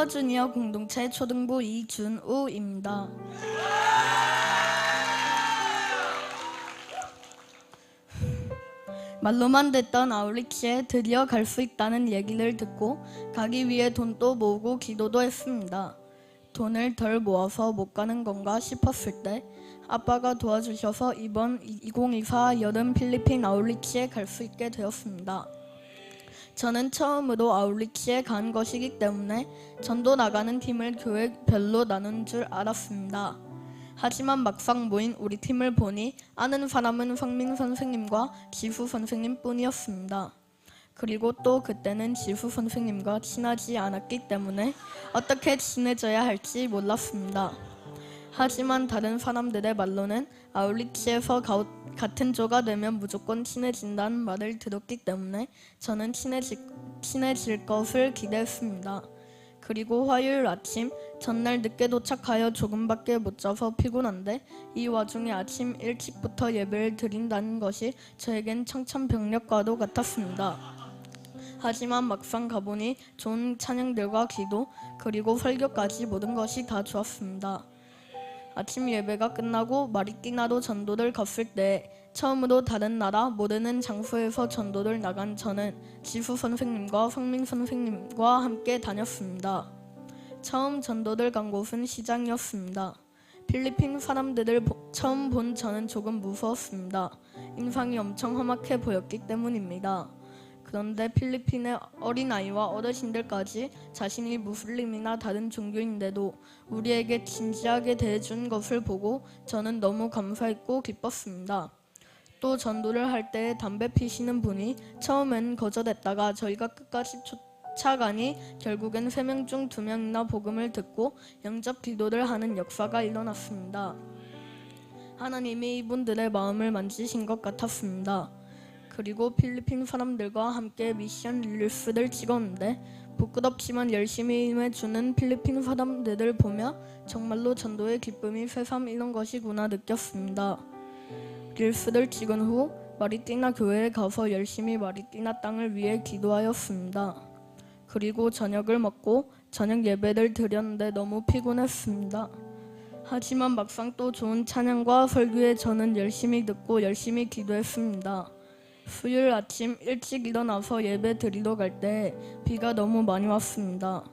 슈퍼주니어 공동체 초등부 이준우입니다. 말로만 듣던 아울리치에 드디어 갈 수 있다는 얘기를 듣고 가기 위해 돈도 모으고 기도도 했습니다. 돈을 덜 모아서 못 가는 건가 싶었을 때 아빠가 도와주셔서 이번 2024 여름 필리핀 아울리치에 갈 수 있게 되었습니다. 저는 처음으로 아울리치에 간 것이기 때문에 전도 나가는 팀을 교회별로 나눈 줄 알았습니다. 하지만 막상 모인 우리 팀을 보니 아는 사람은 성민 선생님과 지수 선생님 뿐이었습니다. 그리고 또 그때는 지수 선생님과 친하지 않았기 때문에 어떻게 친해져야 할지 몰랐습니다. 하지만 다른 사람들의 말로는 아울리치에서 가우- 같은 조가 되면 무조건 친해진다는 말을 들었기 때문에 저는 친해질, 친해질 것을 기대했습니다. 그리고 화요일 아침 전날 늦게 도착하여 조금밖에 못 자서 피곤한데 이 와중에 아침 일찍부터 예배를 드린다는 것이 저에겐 청천벽력과도 같았습니다. 하지만 막상 가보니 좋은 찬양들과 기도 그리고 설교까지 모든 것이 다 좋았습니다. 아침 예배가 끝나고 마리끼나로 전도를 갔을 때 처음으로 다른 나라 모르는 장소에서 전도를 나간 저는 지수 선생님과 성민 선생님과 함께 다녔습니다. 처음 전도를 간 곳은 시장이었습니다. 필리핀 사람들을 보- 처음 본 저는 조금 무서웠습니다. 인상이 엄청 험악해 보였기 때문입니다. 그런데 필리핀의 어린아이와 어르신들까지 자신이 무슬림이나 다른 종교인데도 우리에게 진지하게 대해준 것을 보고 저는 너무 감사했고 기뻤습니다. 또 전도를 할 때 담배 피시는 분이 처음엔 거절했다가 저희가 끝까지 쫓아가니 결국엔 세명중두 명이나 복음을 듣고 영접 기도를 하는 역사가 일어났습니다. 하나님이 이분들의 마음을 만지신 것 같았습니다. 그리고 필리핀 사람들과 함께 미션 릴스를 찍었는데 부끄럽지만 열심히 임해주는 필리핀 사람들을 보며 정말로 전도의 기쁨이 새삼 이런 것이구나 느꼈습니다. 릴스를 찍은 후 마리띠나 교회에 가서 열심히 마리띠나 땅을 위해 기도하였습니다. 그리고 저녁을 먹고 저녁 예배를 드렸는데 너무 피곤했습니다. 하지만 막상 또 좋은 찬양과 설교에 저는 열심히 듣고 열심히 기도했습니다. 수요일 아침 일찍 일어나서 예배 드리러 갈 때 비가 너무 많이 왔습니다.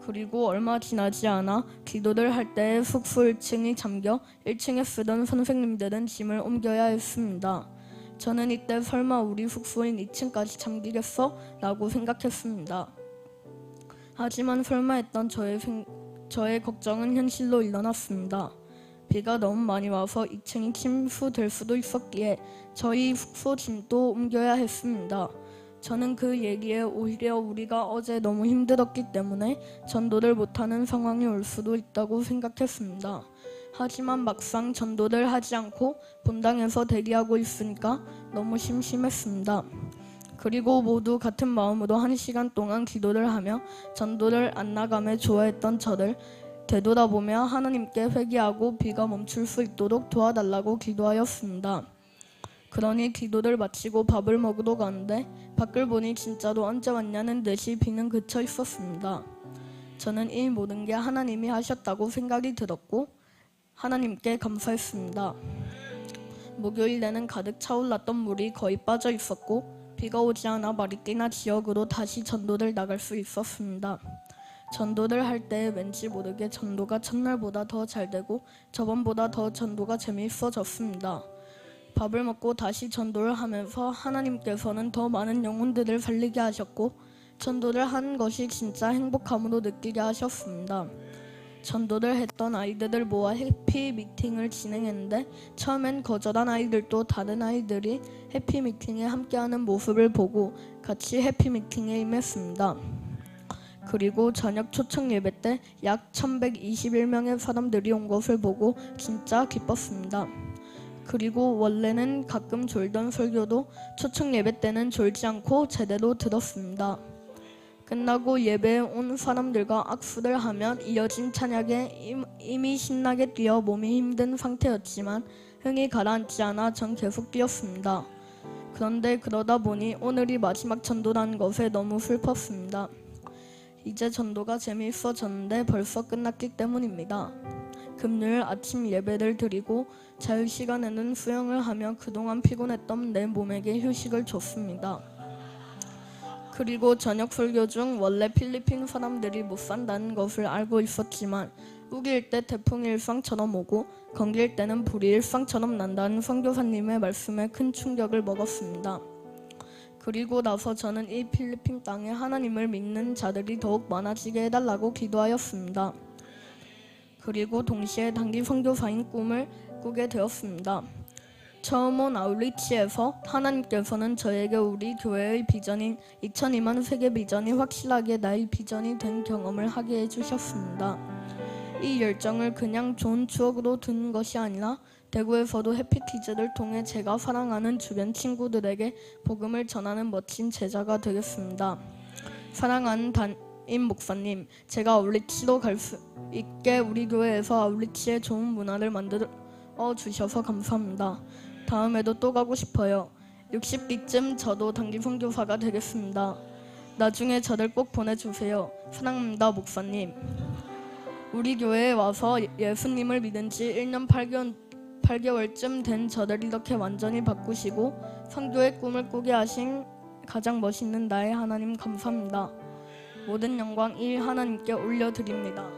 그리고 얼마 지나지 않아 기도를 할 때 숙소 1층이 잠겨 1층에 쓰던 선생님들은 짐을 옮겨야 했습니다. 저는 이때 설마 우리 숙소인 2층까지 잠기겠어? 라고 생각했습니다. 하지만 설마 했던 저의, 생, 저의 걱정은 현실로 일어났습니다. 비가 너무 많이 와서 2층이 침수될 수도 있었기에 저희 숙소 짐도 옮겨야 했습니다. 저는 그 얘기에 오히려 우리가 어제 너무 힘들었기 때문에 전도를 못하는 상황이 올 수도 있다고 생각했습니다. 하지만 막상 전도를 하지 않고 본당에서 대기하고 있으니까 너무 심심했습니다. 그리고 모두 같은 마음으로 한 시간 동안 기도를 하며 전도를 안 나감에 좋아했던 저를 되돌아보며 하나님께 회개하고 비가 멈출 수 있도록 도와달라고 기도하였습니다. 그러니 기도를 마치고 밥을 먹으러 가는데 밖을 보니 진짜로 언제 왔냐는 듯이 비는 그쳐 있었습니다. 저는 이 모든 게 하나님이 하셨다고 생각이 들었고 하나님께 감사했습니다. 목요일에는 가득 차올랐던 물이 거의 빠져 있었고 비가 오지 않아 마리띠나 지역으로 다시 전도를 나갈 수 있었습니다. 전도를 할 때 왠지 모르게 전도가 첫날보다 더 잘 되고 저번보다 더 전도가 재미있어졌습니다. 밥을 먹고 다시 전도를 하면서 하나님께서는 더 많은 영혼들을 살리게 하셨고 전도를 하는 것이 진짜 행복함으로 느끼게 하셨습니다. 전도를 했던 아이들을 모아 해피 미팅을 진행했는데 처음엔 거절한 아이들도 다른 아이들이 해피 미팅에 함께하는 모습을 보고 같이 해피 미팅에 임했습니다. 그리고 저녁 초청 예배 때 약 1121명의 사람들이 온 것을 보고 진짜 기뻤습니다. 그리고 원래는 가끔 졸던 설교도 초청 예배 때는 졸지 않고 제대로 들었습니다. 끝나고 예배에 온 사람들과 악수를 하면 이어진 찬양에 임- 이미 신나게 뛰어 몸이 힘든 상태였지만 흥이 가라앉지 않아 전 계속 뛰었습니다. 그런데 그러다 보니 오늘이 마지막 전도라는 것에 너무 슬펐습니다. 이제 전도가 재미있어졌는데 벌써 끝났기 때문입니다. 금요일 아침 예배를 드리고 자유 시간에는 수영을 하며 그동안 피곤했던 내 몸에게 휴식을 줬습니다. 그리고 저녁 설교 중 원래 필리핀 사람들이 못 산다는 것을 알고 있었지만 우기일 때 태풍이 일상처럼 오고 건기일 때는 불이 일상처럼 난다는 선교사님의 말씀에 큰 충격을 먹었습니다. 그리고 나서 저는 이 필리핀 땅에 하나님을 믿는 자들이 더욱 많아지게 해달라고 기도하였습니다. 그리고 동시에 단기 선교사인 꿈을 꾸게 되었습니다. 처음 온 아울리치에서 하나님께서는 저에게 우리 교회의 비전인 2002만 세계 비전이 확실하게 나의 비전이 된 경험을 하게 해주셨습니다. 이 열정을 그냥 좋은 추억으로 두는 것이 아니라 대구에서도 해피키즈를 통해 제가 사랑하는 주변 친구들에게 복음을 전하는 멋진 제자가 되겠습니다. 사랑하는 담임 목사님, 제가 아울리치로 갈 수 있게 우리 교회에서 아울리치의 좋은 문화를 만들어 주셔서 감사합니다. 다음에도 또 가고 싶어요. 60기쯤 저도 단기 선교사가 되겠습니다. 나중에 저를 꼭 보내주세요. 사랑합니다, 목사님. 우리 교회에 와서 예수님을 믿은 지 1년 8개월, 8개월쯤 된 저를 이렇게 완전히 바꾸시고 선교의 꿈을 꾸게 하신 가장 멋있는 나의 하나님 감사합니다. 모든 영광 이 하나님께 올려드립니다.